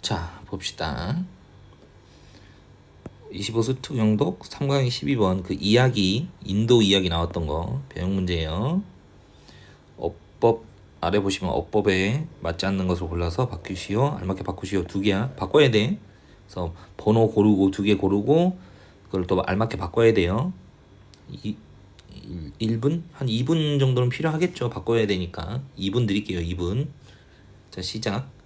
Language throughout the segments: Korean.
자, 봅시다. 25수 투영독 3강의 12번 그 이야기 인도 이야기 나왔던 거 배영 문제예요. 어법 아래 보시면 어법에 맞지 않는 것을 골라서 바꾸시오 알맞게 바꾸시오 두 개야 바꿔야 돼. 그래서 번호 고르고 두 개 고르고 그걸 또 알맞게 바꿔야 돼요. 이, 1분? 한 2분 정도는 필요하겠죠. 바꿔야 되니까. 2분 드릴게요. 2분. 자, 시작.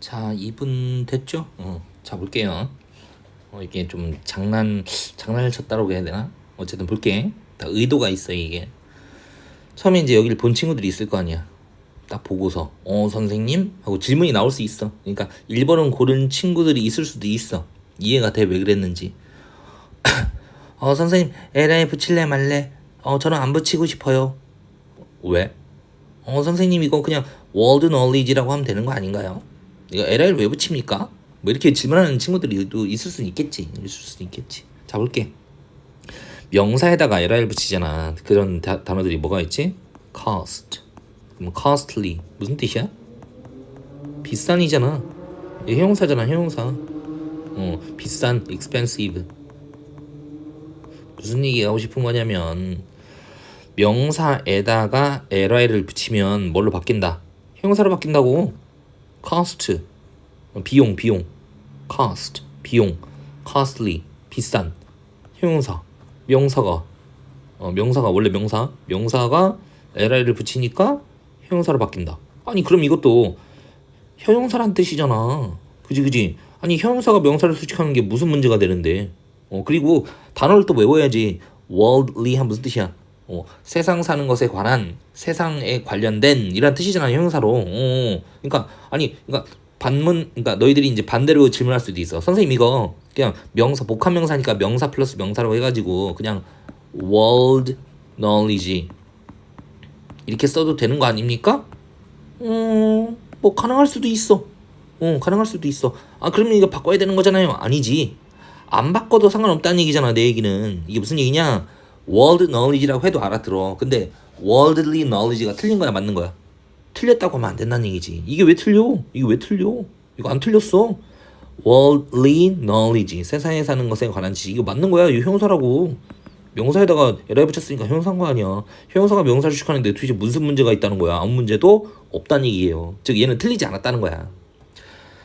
자, 2분 됐죠? 어, 자, 볼게요. 어, 이게 좀 장난, 장난을 쳤다고 해야 되나? 어쨌든 볼게. 다 의도가 있어, 이게. 처음에 이제 여기를 본 친구들이 있을 거 아니야. 딱 보고서, 어, 선생님? 하고 질문이 나올 수 있어. 그러니까 1번은 고른 친구들이 있을 수도 있어. 이해가 돼, 왜 그랬는지. 어, 선생님, LA 붙일래 말래? 어, 저는 안 붙이고 싶어요. 왜? 어, 선생님, 이거 그냥 월드 널리지라고 하면 되는 거 아닌가요? 이거 LI를 왜 붙입니까? 뭐 이렇게 질문하는 친구들이 또 있을 수는 있겠지. 있을 수는 있겠지. 자, 볼게. 명사에다가 LI를 붙이잖아. 그런 다, 단어들이 뭐가 있지? cost. 그럼 costly. 무슨 뜻이야? 비싼이잖아. 이 형용사잖아, 형용사. 어, 비싼, expensive. 무슨 얘기 하고 싶은 거냐면 명사에다가 li를 붙이면 뭘로 바뀐다? 형용사로 바뀐다고. Cost. 비용 비용. cost 비용. costly 비싼. 형용사. 명사가. 어, 명사가 원래 명사. 명사가 li를 붙이니까 형용사로 바뀐다. 아니 그럼 이것도 형용사란 뜻이잖아. 그지 그지? 아니 형용사가 명사를 수식하는 게 무슨 문제가 되는데? 어 그리고 단어를 또 외워야지. worldly 한 무슨 뜻이야 어, 세상 사는 것에 관한 세상에 관련된 이란 뜻이잖아 형용사로. 어, 그러니까 아니 그러니까 반문 그러니까 너희들이 이제 반대로 질문할 수도 있어. 선생님 이거 그냥 명사 복합 명사니까 명사 플러스 명사라고 해가지고 그냥 world knowledge 이렇게 써도 되는 거 아닙니까? 어, 뭐 가능할 수도 있어. 어, 가능할 수도 있어. 아 그러면 이거 바꿔야 되는 거잖아요. 아니지. 안 바꿔도 상관없다는 얘기잖아. 내 얘기는 이게 무슨 얘기냐? World knowledge라고 해도 알아들어. 근데 worldly knowledge가 틀린 거야, 맞는 거야? 틀렸다고 하면 안 된다는 얘기지. 이게 왜 틀려? 이게 왜 틀려? 이거 안 틀렸어. worldly knowledge 세상에 사는 것에 관한 지식 이거 맞는 거야. 이거 형사라고. 명사에다가 에라이 붙였으니까 형사인 거 아니야. 형사가 명사를 추측하는데 도대체 무슨 문제가 있다는 거야? 아무 문제도 없다는 얘기예요. 즉 얘는 틀리지 않았다는 거야.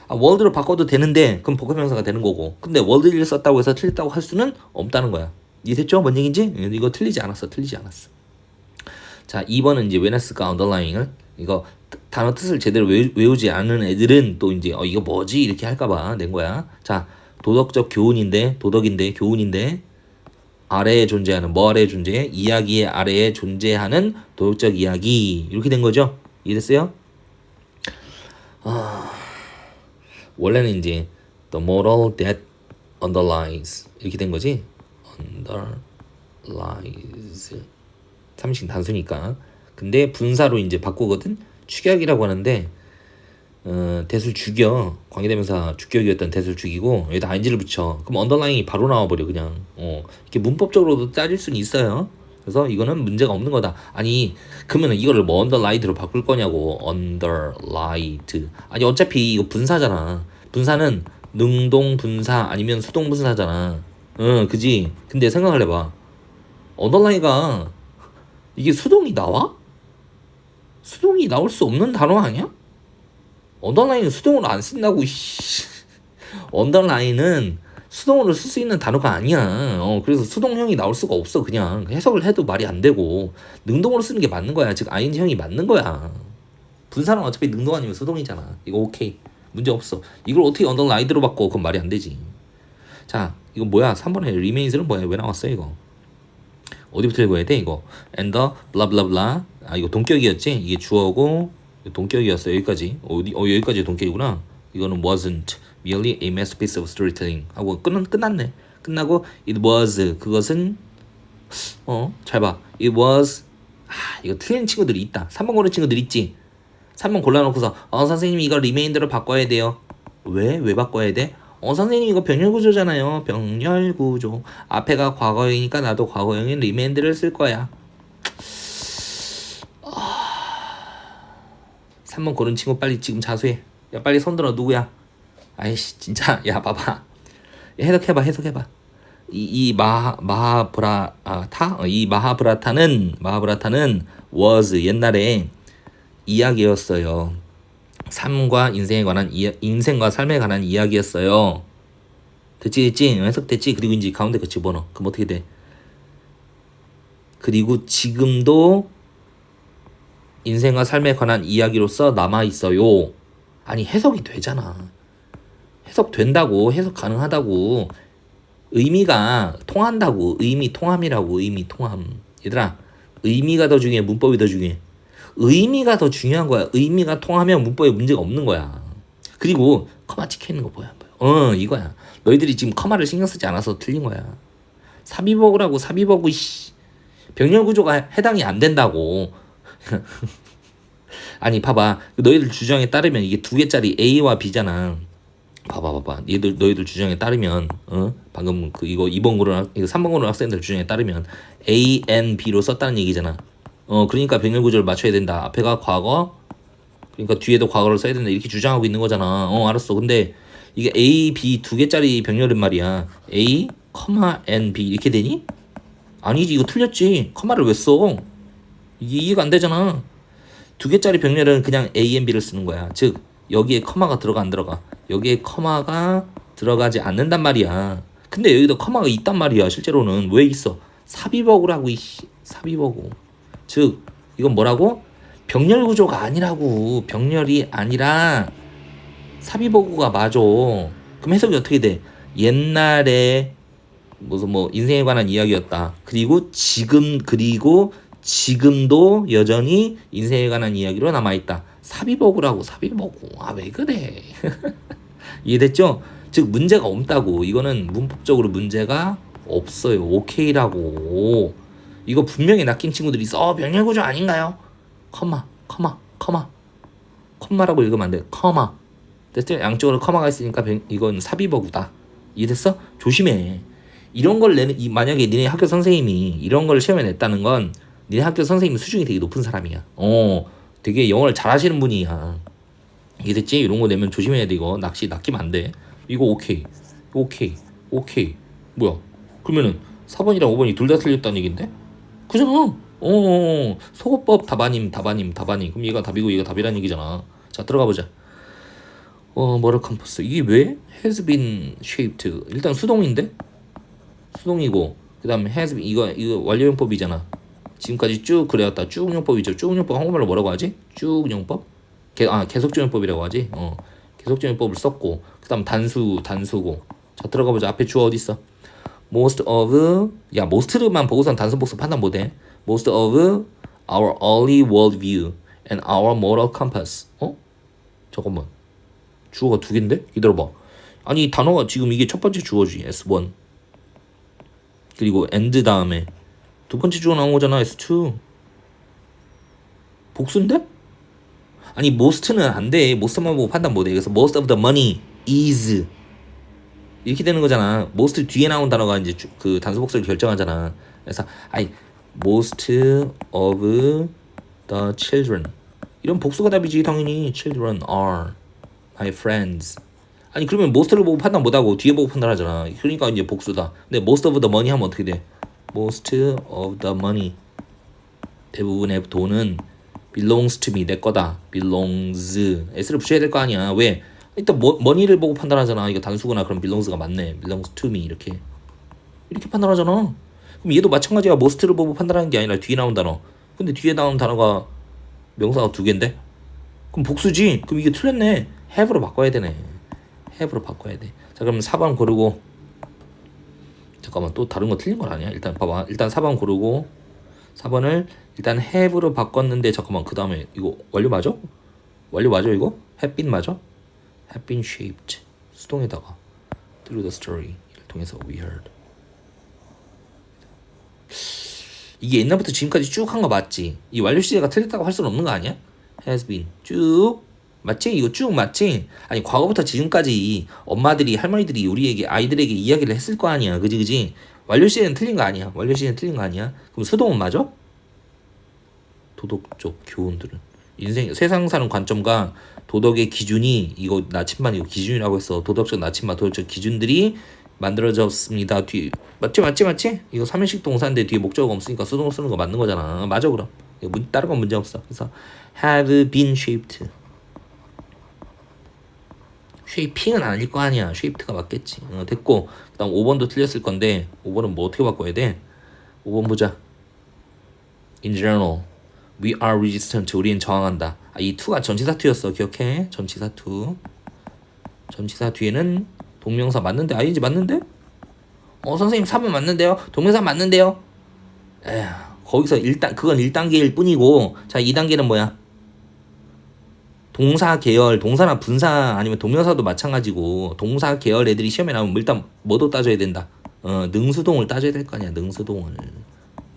아, 월드로 바꿔도 되는데 그럼 복합명사가 되는 거고 근데 월드를 썼다고 해서 틀렸다고 할 수는 없다는 거야. 이해됐죠? 뭔 얘기인지? 예, 이거 틀리지 않았어. 틀리지 않았어. 자, 2번은 이제 웨너스가 언더라잉을 이거 단어 뜻을 제대로 외우, 지 않은 애들은 또 이제 어 이거 뭐지 이렇게 할까봐 낸 거야. 자, 도덕적 교훈인데 도덕인데 교훈인데 아래에 존재하는 뭐 아래에 존재해? 이야기의 아래에 존재하는 도덕적 이야기 이렇게 된 거죠. 이해됐어요? 원래는 이제 the model that underlies 이렇게 된 거지. Underlies. 삼식 단수니까. 근데 분사로 이제 바꾸거든. 축약이라고 하는데 어, 대술 죽여. 관계대명사 주격이었던 대술 죽이고 여기다 ing를 붙여. 그럼 언더라인이 바로 나와버려 그냥. 어. 이렇게 문법적으로도 따질 수는 있어요. 그래서 이거는 문제가 없는 거다. 아니 그러면 이거를 뭐 언더라이드로 바꿀 거냐고. 언더라이드 아니 어차피 이거 분사잖아. 분사는 능동 분사 아니면 수동 분사잖아 응 그지 근데 생각을 해봐 언더라인가 이게 수동이 나와? 수동이 나올 수 없는 단어 아니야? 언더라인은 수동으로 안 쓴다고 씨. 언더라인은 수동으로 쓸 수 있는 단어가 아니야. 어, 그래서 수동형이 나올 수가 없어. 그냥 해석을 해도 말이 안 되고 능동으로 쓰는 게 맞는 거야. 즉 ing형이 맞는 거야. 분사는 어차피 능동 아니면 수동이잖아. 이거 오케이. 문제 없어. 이걸 어떻게 언더라인으로 바꿔? 그건 말이 안 되지. 자, 이거 뭐야? 3번에 remains는 뭐야? 왜 나왔어 이거? 어디부터 읽어야 돼 이거? and the blah blah blah. 아 이거 동격이었지? 이게 주어고 동격이었어 여기까지 어디 어 여기까지 동격이구나 이거는 wasn't merely a masterpiece of storytelling 하고 끝 끝났네 끝나고 it was 그것은 어 잘 봐 it was 아 이거 틀린 친구들이 있다 3번 고른 친구들 있지 3번 골라놓고서 어 선생님 이거 리메인더로 바꿔야 돼요 왜 왜 바꿔야 돼? 어 선생님 이거 병렬 구조잖아요 병렬 구조 앞에가 과거형이니까 나도 과거형인 리메인더를 쓸 거야 3번 고른 친구 빨리 지금 자수해. 야 빨리 손 들어 누구야? 아이씨 진짜 야 봐봐. 해석해봐 해석해봐. 이, 이 마하 마하브라타 어, 이 마하브라타는 마하브라타는 was 옛날에 이야기였어요. 삶과 인생에 관한 이야, 인생과 삶에 관한 이야기였어요. 됐지 됐지 해석됐지 그리고 이제 가운데 거 집어넣어. 그럼 어떻게 돼? 그리고 지금도 인생과 삶에 관한 이야기로서 남아 있어요. 아니 해석이 되잖아. 해석 된다고 해석 가능하다고 의미가 통한다고 의미 통함이라고 의미 통함. 얘들아 의미가 더 중요해 문법이 더 중요해. 의미가 더 중요한 거야. 의미가 통하면 문법에 문제가 없는 거야. 그리고 커마 찍혀 있는 거 보여 안 보여? 어 이거야. 너희들이 지금 커마를 신경 쓰지 않아서 틀린 거야. 사비버그라고 사비버그 씨. 병렬 구조가 해당이 안 된다고. 아니 봐봐 너희들 주장에 따르면 이게 두 개짜리 A와 B잖아 봐봐 봐봐 얘들 너희들 주장에 따르면 어 방금 그 이거 2번 고른 이거 3번 고른 학생들 주장에 따르면 A, N, B로 썼다는 얘기잖아 어 그러니까 병렬 구조를 맞춰야 된다 앞에가 과거 그러니까 뒤에도 과거를 써야 된다 이렇게 주장하고 있는 거잖아 어 알았어 근데 이게 A, B 두 개짜리 병렬은 말이야 A, N, B 이렇게 되니? 아니지 이거 틀렸지 커마를 왜 써? 이게 이해가 안 되잖아. 두 개짜리 병렬은 그냥 A, N, B를 쓰는 거야. 즉 여기에 커마가 들어가 안 들어가. 여기에 커마가 들어가지 않는단 말이야. 근데 여기도 커마가 있단 말이야. 실제로는 왜 있어? 삽입어구라고 이 삽입어구. 즉 이건 뭐라고? 병렬 구조가 아니라고. 병렬이 아니라 삽입어구가 맞아. 그럼 해석이 어떻게 돼? 옛날에 무슨 뭐 인생에 관한 이야기였다. 그리고 지금 그리고 지금도 여전히 인생에 관한 이야기로 남아 있다. 사비버구라고 사비버구. 아 왜 그래? 이해됐죠? 즉 문제가 없다고. 이거는 문법적으로 문제가 없어요. 오케이라고. 이거 분명히 낚인 친구들이 있어. 어, 병렬구조 아닌가요? 커마, 커마, 커마. 컴마라고 읽으면 안 돼. 커마. 됐죠? 양쪽으로 커마가 있으니까 이건 사비버구다. 이해됐어? 조심해. 이런 걸 내는 이 만약에 니네 학교 선생님이 이런 걸 시험에 냈다는 건 니네 학교 선생님 수준이 되게 높은 사람이야. 어, 되게 영어를 잘하시는 분이야. 이해됐지? 이런 거 내면 조심해야 돼 이거 낚시 낚이면 안 돼. 이거 오케이, 오케이, 오케이. 뭐야? 그러면은 4번이랑 5번이 둘 다 틀렸다는 얘긴데? 그잖아. 어, 소거법 답아님, 답아님, 답아님. 그럼 얘가 답이고 얘가 답이라는 얘기잖아. 자 들어가 보자. 어, 모럴 컴퍼스. 이게 왜 has been shaped? 일단 수동인데? 수동이고 그다음에 has been 이거 이거 완료용법이잖아. 지금까지 쭉 그래왔다. 쭉용법이죠. 쭉용법 한국말로 뭐라고 하지? 쭉용법? 개, 아 계속적용법이라고 하지. 어 계속적용법을 썼고 그다음 단수 단수고. 자 들어가 보자. 앞에 주어 어디 있어? Most of 야 most만 보고선 단수 복수 판단 못해. Most of our early world view and our moral compass. 어? 잠깐만. 주어가 두 개인데? 기다려봐. 아니 단어가 지금 이게 첫 번째 주어지 S1 그리고 and 다음에 두 번째 주어 나온 거잖아 S2 복수인데? 아니 most는 안 돼. most만 보고 판단 못 해. 그래서 most of the money is 이렇게 되는 거잖아. most 뒤에 나온 단어가 이제 주- 그 단수 복수를 결정하잖아. 그래서 아니 most of the children 이런 복수가 답이지 당연히 children are my friends. 아니 그러면 most를 보고 판단 못 하고 뒤에 보고 판단하잖아. 그러니까 이제 복수다. 근데 most of the money 하면 어떻게 돼? most of the money 대부분의 돈은 belongs to me 내 거다 belongs s를 붙여야 될 거 아니야 왜 일단 뭐, money를 보고 판단하잖아. 이거 단수구나 그럼 belongs가 맞네. to me 이렇게. 이렇게 판단하잖아. 그럼 얘도 마찬가지야. most를 보고 판단하는 게 아니라 뒤에 나온 단어. 근데 뒤에 나온 단어가 명사가 두 개인데? 그럼 복수지. 그럼 이게 틀렸네. have로 바꿔야 되네. have로 바꿔야 돼 자 그럼 4번 고르고. 잠깐만 또 다른 거 틀린 건 아니야? 일단 봐봐. 일단 4번 고르고. 4번을 일단 have로 바꿨는데 잠깐만 그 다음에 이거 완료 맞아? 완료 맞아 이거? been 맞아? Have been shaped 수동에다가 through the story 를 통해서 we heard 이게 옛날부터 지금까지 쭉 한 거 맞지? 이 완료 시제가 틀렸다고 할 수는 없는 거 아니야? has been 쭉 맞지? 이거 쭉 맞지? 아니 과거부터 지금까지 엄마들이 할머니들이 우리에게 아이들에게 이야기를 했을 거 아니야 그지 그지? 완료 시제는 틀린 거 아니야 완료 시제는 틀린 거 아니야 그럼 수동은 맞아? 도덕적 교훈들은 인생 세상 사는 관점과 도덕의 기준이 이거 나침반 이거 기준이라고 했어 도덕적 나침반 도덕적 기준들이 만들어졌습니다. 뒤 맞지 맞지 맞지? 이거 삼형식 동사인데 뒤에 목적어가 없으니까 수동을 쓰는 거 맞는 거잖아. 맞아 그럼. 이거 문, 다른 건 문제 없어. 그래서 have been shaped. 쉐이핑은 아닐 거 아니야. 쉐이프트가 맞겠지. 어, 됐고 그 다음 5번도 틀렸을 건데 5번은 뭐 어떻게 바꿔야 돼? 5번 보자. in general we are resistant. 우리는 저항한다. 아, 이 to가 전치사 to였어. 기억해? 전치사 to 전치사 뒤에는 동명사 맞는데? 아니지 맞는데? 어 선생님 3번 맞는데요? 동명사 맞는데요? 에휴 거기서 1단 그건 1단계일 뿐이고. 자 2단계는 뭐야? 동사 계열 동사나 분사 아니면 동명사도 마찬가지고 동사 계열 애들이 시험에 나오면 일단 뭐도 따져야 된다. 어 능수동을 따져야 될 거 아니야 능수동을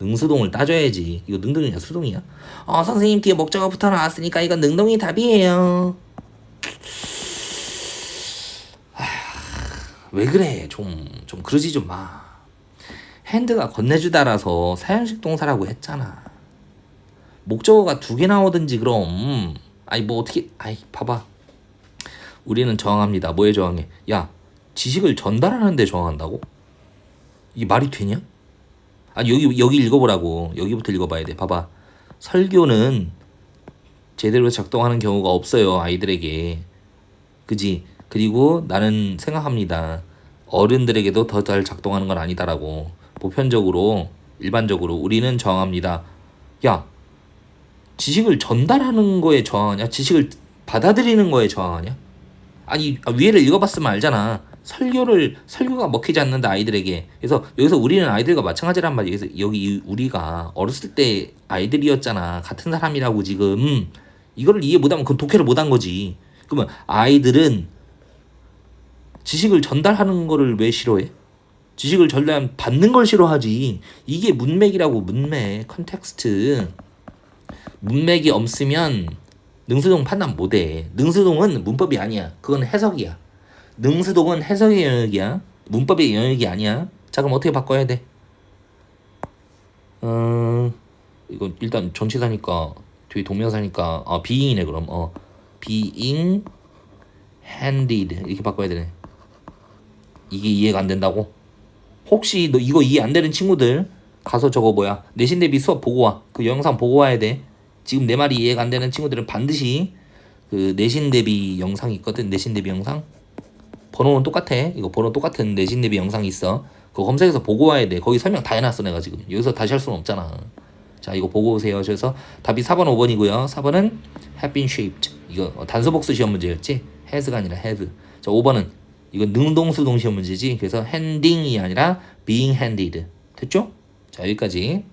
능수동을 따져야지. 이거 능동이냐 수동이야? 어 선생님 뒤에 목적어 붙어 나왔으니까 이건 능동이 답이에요. 아, 왜 그래? 좀 좀 그러지 좀 마. 핸드가 건네주다라서 사형식 동사라고 했잖아. 목적어가 두 개 나오든지 그럼. 아니 뭐 어떻게? 아이 봐봐. 우리는 저항합니다. 뭐에 저항해? 야 지식을 전달하는데 저항한다고? 이게 말이 되냐? 아니 여기 여기 읽어보라고. 여기부터 읽어봐야 돼. 봐봐. 설교는 제대로 작동하는 경우가 없어요 아이들에게. 그지? 그리고 나는 생각합니다. 어른들에게도 더 잘 작동하는 건 아니다라고. 보편적으로 일반적으로 우리는 저항합니다. 야 지식을 전달하는 거에 저항하냐? 지식을 받아들이는 거에 저항하냐? 아니 아, 위에를 읽어봤으면 알잖아. 설교를 설교가 먹히지 않는다 아이들에게. 그래서 여기서 우리는 아이들과 마찬가지란 말이야. 그래서 여기 이- 우리가 어렸을 때 아이들이었잖아. 같은 사람이라고 지금 이거를 이해 못하면 그건 독해를 못한 거지. 그러면 아이들은 지식을 전달하는 거를 왜 싫어해? 지식을 전달 받는 걸 싫어하지. 이게 문맥이라고 문맥 컨텍스트. 문맥이 없으면 능수동 판단 못해. 능수동은 문법이 아니야. 그건 해석이야. 능수동은 해석의 영역이야. 문법의 영역이 아니야. 자 그럼 어떻게 바꿔야 돼? 어 이거 일단 전치사니까 뒤에 동명사니까 아 being이네 그럼 어 being handed 이렇게 바꿔야 되네. 이게 이해가 안 된다고? 혹시 너 이거 이해 안 되는 친구들 가서 저거 뭐야 내신 대비 수업 보고 와. 그 영상 보고 와야 돼. 지금 내 말이 이해가 안 되는 친구들은 반드시 그 내신 대비 영상이 있거든. 내신 대비 영상. 번호는 똑같아. 이거 번호 똑같은 내신 대비 영상이 있어. 그거 검색해서 보고 와야 돼. 거기 설명 다 해놨어 내가 지금. 여기서 다시 할 수는 없잖아. 자 이거 보고 오세요. 그래서 답이 4번 5번이고요. 4번은 have been shaped. 이거 어, 단수복수 시험 문제였지. has가 아니라 have. 자 5번은 이거 능동수 동 시험 문제지. 그래서 handing이 아니라 being handed. 됐죠? 자 여기까지.